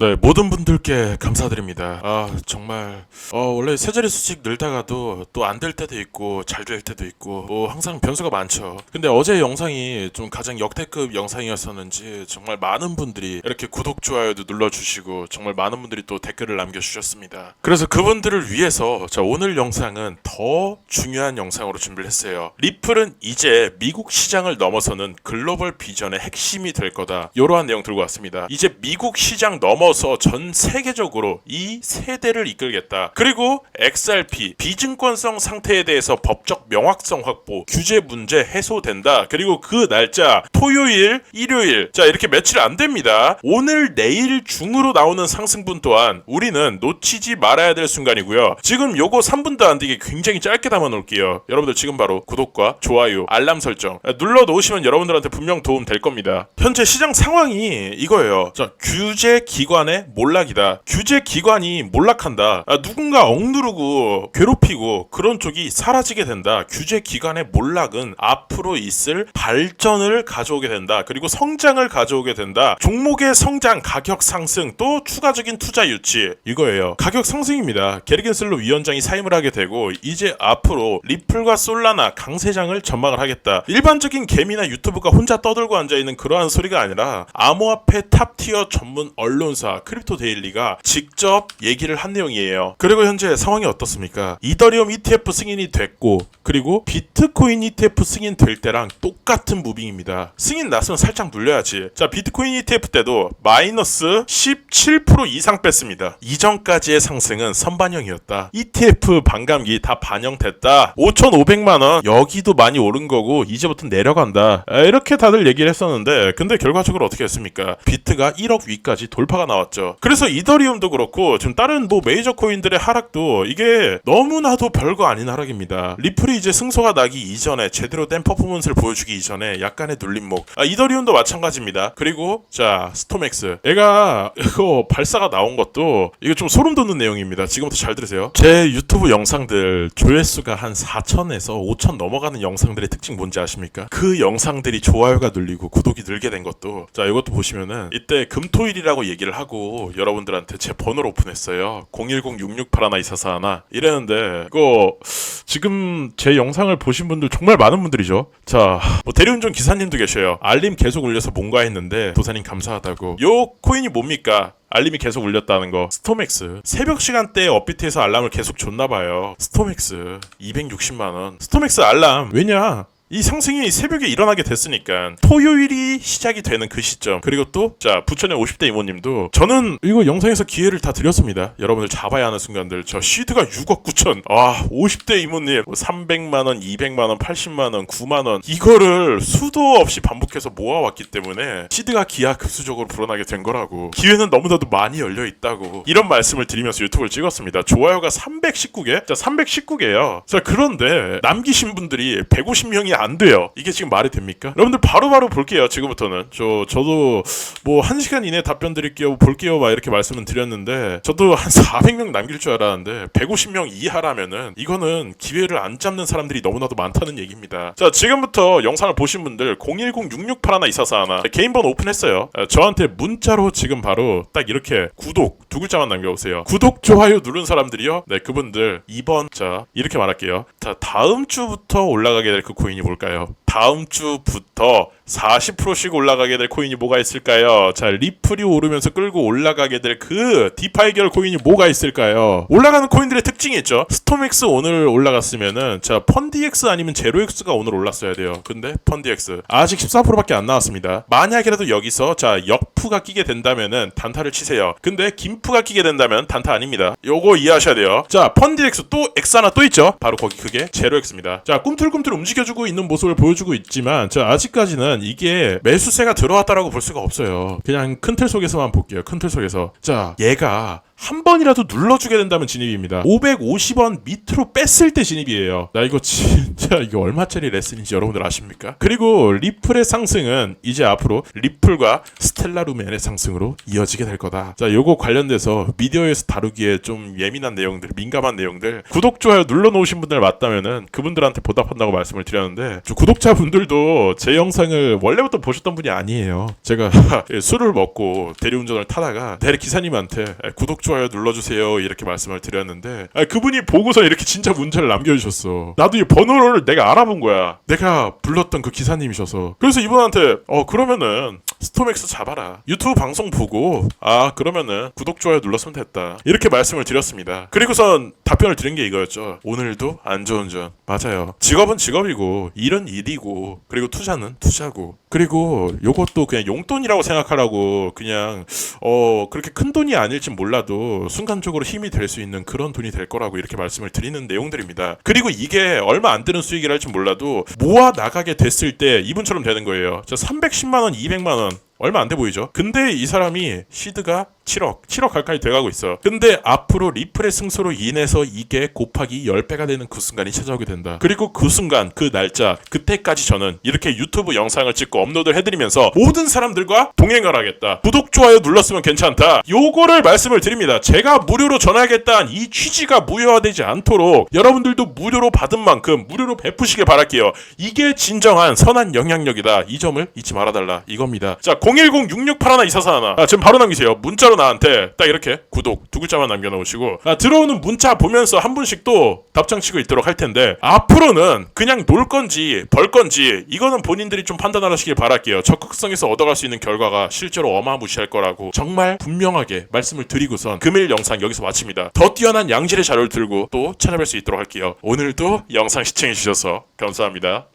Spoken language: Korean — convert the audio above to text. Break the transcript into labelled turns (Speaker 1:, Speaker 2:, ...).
Speaker 1: 네, 모든 분들께 감사드립니다. 아, 정말, 어, 원래 세 자리 수씩 늘다가도 또 안 될 때도 있고, 잘 될 때도 있고, 뭐, 항상 변수가 많죠. 근데 어제 영상이 좀 가장 역대급 영상이었었는지, 정말 많은 분들이 이렇게 구독, 좋아요도 눌러주시고, 정말 많은 분들이 또 댓글을 남겨주셨습니다. 그래서 그분들을 위해서, 자, 오늘 영상은 더 중요한 영상으로 준비를 했어요. 리플은 이제 미국 시장을 넘어서는 글로벌 비전의 핵심이 될 거다. 이러한 내용 들고 왔습니다. 이제 미국 시장 넘어 서 전 세계적으로 이 세대를 이끌겠다. 그리고 XRP 비증권성 상태에 대해서 법적 명확성 확보, 규제 문제 해소된다. 그리고 그 날짜 토요일, 일요일 자 이렇게 며칠 안 됩니다. 오늘 내일 중으로 나오는 상승분 또한 우리는 놓치지 말아야 될 순간이고요. 지금 요거 3분도 안 되게 굉장히 짧게 담아 놓을게요. 여러분들 지금 바로 구독과 좋아요, 알람 설정 눌러 놓으시면 여러분들한테 분명 도움 될 겁니다. 현재 시장 상황이 이거예요. 자, 규제 기관 의 몰락이다. 규제 기관이 몰락한다. 아, 누군가 억누르고 괴롭히고 그런 쪽이 사라지게 된다. 규제 기관의 몰락은 앞으로 있을 발전을 가져오게 된다. 그리고 성장을 가져오게 된다. 종목의 성장, 가격 상승, 또 추가적인 투자 유치 이거예요. 가격 상승입니다. 게리겐슬로 위원장이 사임을 하게 되고 이제 앞으로 리플과 솔라나 강세장을 전망을 하겠다. 일반적인 개미나 유튜브가 혼자 떠들고 앉아 있는 그러한 소리가 아니라 암호화폐 탑티어 전문 언론사 크립토 데일리가 직접 얘기를 한 내용이에요. 그리고 현재 상황이 어떻습니까? 이더리움 ETF 승인이 됐고 그리고 비트코인 ETF 승인 될 때랑 똑같은 무빙입니다. 승인 났으면 살짝 눌려야지. 자, 비트코인 ETF 때도 마이너스 17% 이상 뺐습니다. 이전까지의 상승은 선반영이었다. ETF 반감기 다 반영됐다. 5,500만 원 여기도 많이 오른 거고 이제부터 내려간다. 아, 이렇게 다들 얘기를 했었는데 근데 결과적으로 어떻게 했습니까? 비트가 1억 위까지 돌파가 나왔 죠. 그래서 이더리움도 그렇고 지금 다른 뭐 메이저 코인들의 하락도 이게 너무나도 별거 아닌 하락입니다. 리플이 이제 승소가 나기 이전에 제대로 된 퍼포먼스를 보여주기 이전에 약간의 눌림목. 아, 이더리움도 마찬가지입니다. 그리고 자 스톰엑스. 얘가 이거 발사가 나온 것도 이거 좀 소름 돋는 내용입니다. 지금부터 잘 들으세요. 제 유튜브 영상들 조회수가 한 4천에서 5천 넘어가는 영상들의 특징 뭔지 아십니까? 그 영상들이 좋아요가 눌리고 구독이 늘게 된 것도 자 이것도 보시면은 이때 금토일이라고 얘기를 하고 여러분들한테 제 번호를 오픈했어요. 010-668-12441 이랬는데 이거 지금 제 영상을 보신 분들 정말 많은 분들이죠. 자, 뭐 대리운전 기사님도 계셔요. 알림 계속 울려서 뭔가 했는데 도사님 감사하다고. 요 코인이 뭡니까? 알림이 계속 울렸다는 거. 스톰엑스. 새벽 시간대에 업비트에서 알람을 계속 줬나 봐요. 스톰엑스 260만 원. 스톰엑스 알람. 왜냐? 이 상승이 새벽에 일어나게 됐으니까 토요일이 시작이 되는 그 시점. 그리고 또 자 부천의 50대 이모님도 저는 이거 영상에서 기회를 다 드렸습니다. 여러분들 잡아야 하는 순간들. 저 시드가 6억 9천. 아 50대 이모님. 300만원 200만원 80만원 9만원. 이거를 수도 없이 반복해서 모아왔기 때문에 시드가 기하급수적으로 불어나게 된 거라고. 기회는 너무나도 많이 열려 있다고 이런 말씀을 드리면서 유튜브를 찍었습니다. 좋아요가 319개? 자 319개요. 자 그런데 남기신 분들이 150명이 안 돼요. 이게 지금 말이 됩니까? 여러분들 바로바로 볼게요. 지금부터는 저 저도 뭐한 시간 이내 답변 드릴게요. 볼게요. 막 이렇게 말씀을 드렸는데 저도 한 400명 남길 줄 알았는데 150명 이하라면은 이거는 기회를 안 잡는 사람들이 너무나도 많다는 얘기입니다. 자 지금부터 영상을 보신 분들 010-668-12441 개인 번호 오픈했어요. 아, 저한테 문자로 지금 바로 딱 이렇게 구독 두 글자만 남겨 오세요. 구독 좋아요 누른 사람들이요. 네 그분들 2번 자 이렇게 말할게요. 자 다음 주부터 올라가게 될 그 코인이 뭘까요? 다음 주부터 40%씩 올라가게 될 코인이 뭐가 있을까요? 자, 리플이 오르면서 끌고 올라가게 될 그 디파이 계열 코인이 뭐가 있을까요? 올라가는 코인들의 특징이 있죠. 스톰엑스 오늘 올라갔으면은 자, 펀디엑스 아니면 제로엑스가 오늘 올랐어야 돼요. 근데 펀디엑스 아직 14%밖에 안 나왔습니다. 만약이라도 여기서 자, 역푸가 끼게 된다면은 단타를 치세요. 근데 김푸가 끼게 된다면 단타 아닙니다. 요거 이해하셔야 돼요. 자, 펀디엑스 또 X 하나 또 있죠. 바로 거기 그게 제로엑스입니다. 자, 꿈틀꿈틀 움직여주고 있는 모습을 보여주 고 있지만 자, 아직까지는 이게 매수세가 들어왔다라고 볼 수가 없어요. 그냥 큰 틀 속에서만 볼게요. 큰 틀 속에서. 자, 얘가 한 번이라도 눌러주게 된다면 진입입니다. 550원 밑으로 뺐을 때 진입이에요. 나 이거 진짜 이게 얼마짜리 레슨인지 여러분들 아십니까? 그리고 리플의 상승은 이제 앞으로 리플과 스텔라루멘의 상승으로 이어지게 될 거다. 자, 요거 관련돼서 미디어에서 다루기에 좀 예민한 내용들, 민감한 내용들 구독 좋아요 눌러놓으신 분들 맞다면은 그분들한테 보답한다고 말씀을 드렸는데 저 구독자분들도 제 영상을 원래부터 보셨던 분이 아니에요. 제가 술을 먹고 대리운전을 타다가 대리 기사님한테 구독 좋아요 눌러주세요 이렇게 말씀을 드렸는데 아, 그분이 보고서 이렇게 진짜 문자를 남겨주셨어. 나도 이 번호를 내가 알아본 거야. 내가 불렀던 그 기사님이셔서. 그래서 이분한테 어 그러면은 스토맥스 잡아라. 유튜브 방송 보고 아 그러면은 구독 좋아요 눌렀으면 됐다. 이렇게 말씀을 드렸습니다. 그리고선 답변을 드린 게 이거였죠. 오늘도 안전운전 맞아요. 직업은 직업이고 일은 일이고 그리고 투자는 투자고 그리고 요것도 그냥 용돈이라고 생각하라고 그냥 어 그렇게 큰 돈이 아닐지 몰라도 순간적으로 힘이 될 수 있는 그런 돈이 될 거라고 이렇게 말씀을 드리는 내용들입니다. 그리고 이게 얼마 안 드는 수익이랄지 몰라도 모아 나가게 됐을 때 이분처럼 되는 거예요. 저 310만 원, 200만 원 얼마 안 돼 보이죠? 근데 이 사람이 시드가 7억, 7억 가까이 돼가고 있어. 근데 앞으로 리플의 승소로 인해서 이게 곱하기 10배가 되는 그 순간이 찾아오게 된다. 그리고 그 순간, 그 날짜, 그때까지 저는 이렇게 유튜브 영상을 찍고 업로드를 해드리면서 모든 사람들과 동행을 하겠다. 구독, 좋아요 눌렀으면 괜찮다. 요거를 말씀을 드립니다. 제가 무료로 전하겠다는 이 취지가 무효화되지 않도록 여러분들도 무료로 받은 만큼 무료로 베푸시길 바랄게요. 이게 진정한 선한 영향력이다. 이 점을 잊지 말아달라. 이겁니다. 자, 010-6681-2441. 아, 지금 바로 남기세요. 문자로 나한테 딱 이렇게 구독 두 글자만 남겨놓으시고 아, 들어오는 문자 보면서 한 분씩 또 답장 치고 있도록 할 텐데 앞으로는 그냥 놀 건지 벌 건지 이거는 본인들이 좀 판단하시길 바랄게요. 적극성에서 얻어갈 수 있는 결과가 실제로 어마무시할 거라고 정말 분명하게 말씀을 드리고선 금일 영상 여기서 마칩니다. 더 뛰어난 양질의 자료를 들고 또 찾아뵐 수 있도록 할게요. 오늘도 영상 시청해주셔서 감사합니다.